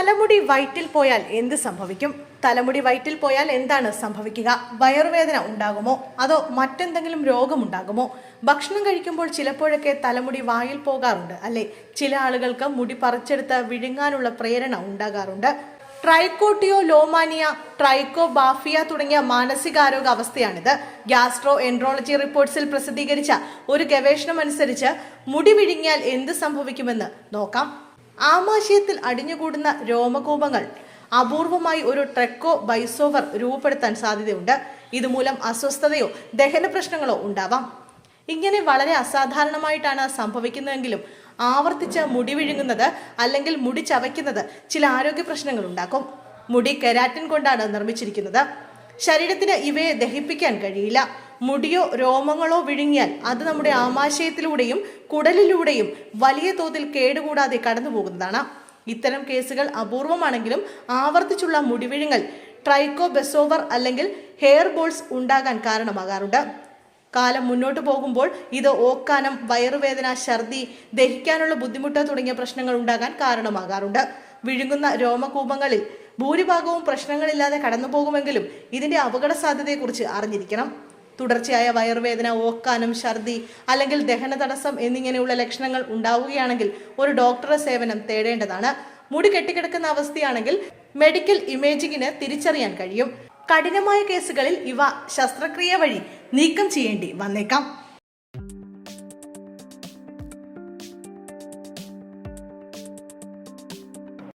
തലമുടി വയറ്റിൽ പോയാൽ എന്ത് സംഭവിക്കും? തലമുടി വയറ്റിൽ പോയാൽ എന്താണ് സംഭവിക്കുക? വയറുവേദന ഉണ്ടാകുമോ? അതോ മറ്റെന്തെങ്കിലും രോഗമുണ്ടാകുമോ? ഭക്ഷണം കഴിക്കുമ്പോൾ ചിലപ്പോഴൊക്കെ തലമുടി വായിൽ പോകാറുണ്ട് അല്ലെ? ചില ആളുകൾക്ക് മുടി പറിച്ചെടുത്ത് വിഴുങ്ങാനുള്ള പ്രേരണ ഉണ്ടാകാറുണ്ട്. ട്രൈക്കോട്ടിയോ ലോമാനിയ ട്രൈക്കോ ബാഫിയ തുടങ്ങിയ മാനസികാരോഗ്യ അവസ്ഥയാണിത് ഗ്യാസ്ട്രോ എൻട്രോളജി റിപ്പോർട്ട്സിൽ പ്രസിദ്ധീകരിച്ച ഒരു ഗവേഷണം അനുസരിച്ച് മുടി വിഴുങ്ങിയാൽ എന്ത് സംഭവിക്കുമെന്ന് നോക്കാം. ആമാശയത്തിൽ അടിഞ്ഞുകൂടുന്ന രോമകൂപങ്ങൾ. അപൂർവമായി ഒരു ട്രെക്കോ ബൈസോവർ രൂപപ്പെടുത്താൻ സാധ്യതയുണ്ട്. ഇതുമൂലം അസ്വസ്ഥതയോ ദഹന പ്രശ്നങ്ങളോ ഉണ്ടാവാം. ഇങ്ങനെ വളരെ അസാധാരണമായിട്ടാണ് സംഭവിക്കുന്നതെങ്കിലും ആവർത്തിച്ച് മുടി വിഴുങ്ങുന്നത് അല്ലെങ്കിൽ മുടി ചവയ്ക്കുന്നത് ചില ആരോഗ്യ പ്രശ്നങ്ങൾ ഉണ്ടാക്കും. മുടി കെരാറ്റിൻ കൊണ്ടാണ് നിർമ്മിച്ചിരിക്കുന്നത്. ശരീരത്തിന് ഇവയെ ദഹിപ്പിക്കാൻ കഴിയില്ല. മുടിയോ രോമങ്ങളോ വിഴുങ്ങിയാൽ അത് നമ്മുടെ ആമാശയത്തിലൂടെയും കുടലിലൂടെയും വലിയ തോതിൽ കേടുകൂടാതെ കടന്നു പോകുന്നതാണ് ഇത്തരം കേസുകൾ അപൂർവമാണെങ്കിലും ആവർത്തിച്ചുള്ള മുടിവിഴുങ്ങൽ ട്രൈക്കോ ബെസോവർ അല്ലെങ്കിൽ ഹെയർ ബോൾസ് ഉണ്ടാകാൻ കാരണമാകാറുണ്ട്. കാലം മുന്നോട്ട് പോകുമ്പോൾ ഇത് ഓക്കാനം വയറുവേദന ഛർദി ദഹിക്കാനുള്ള ബുദ്ധിമുട്ട് തുടങ്ങിയ പ്രശ്നങ്ങൾ ഉണ്ടാകാൻ കാരണമാകാറുണ്ട്. വിഴുങ്ങുന്ന രോമകൂപങ്ങളിൽ ഭൂരിഭാഗവും പ്രശ്നങ്ങളില്ലാതെ കടന്നു പോകുമെങ്കിലും ഇതിന്റെ അപകട സാധ്യതയെക്കുറിച്ച് അറിഞ്ഞിരിക്കണം. തുടർച്ചയായ വയറുവേദന ഓക്കാനം ഛർദി അല്ലെങ്കിൽ ദഹന തടസ്സം എന്നിങ്ങനെയുള്ള ലക്ഷണങ്ങൾ ഉണ്ടാവുകയാണെങ്കിൽ ഒരു ഡോക്ടറെ സേവനം തേടേണ്ടതാണ്. മുടി കെട്ടിക്കിടക്കുന്ന അവസ്ഥയാണെങ്കിൽ മെഡിക്കൽ ഇമേജിങ്ങിന് തിരിച്ചറിയാൻ കഴിയും. കഠിനമായ കേസുകളിൽ ഇവ ശസ്ത്രക്രിയ വഴി നീക്കം ചെയ്യേണ്ടി വന്നേക്കാം.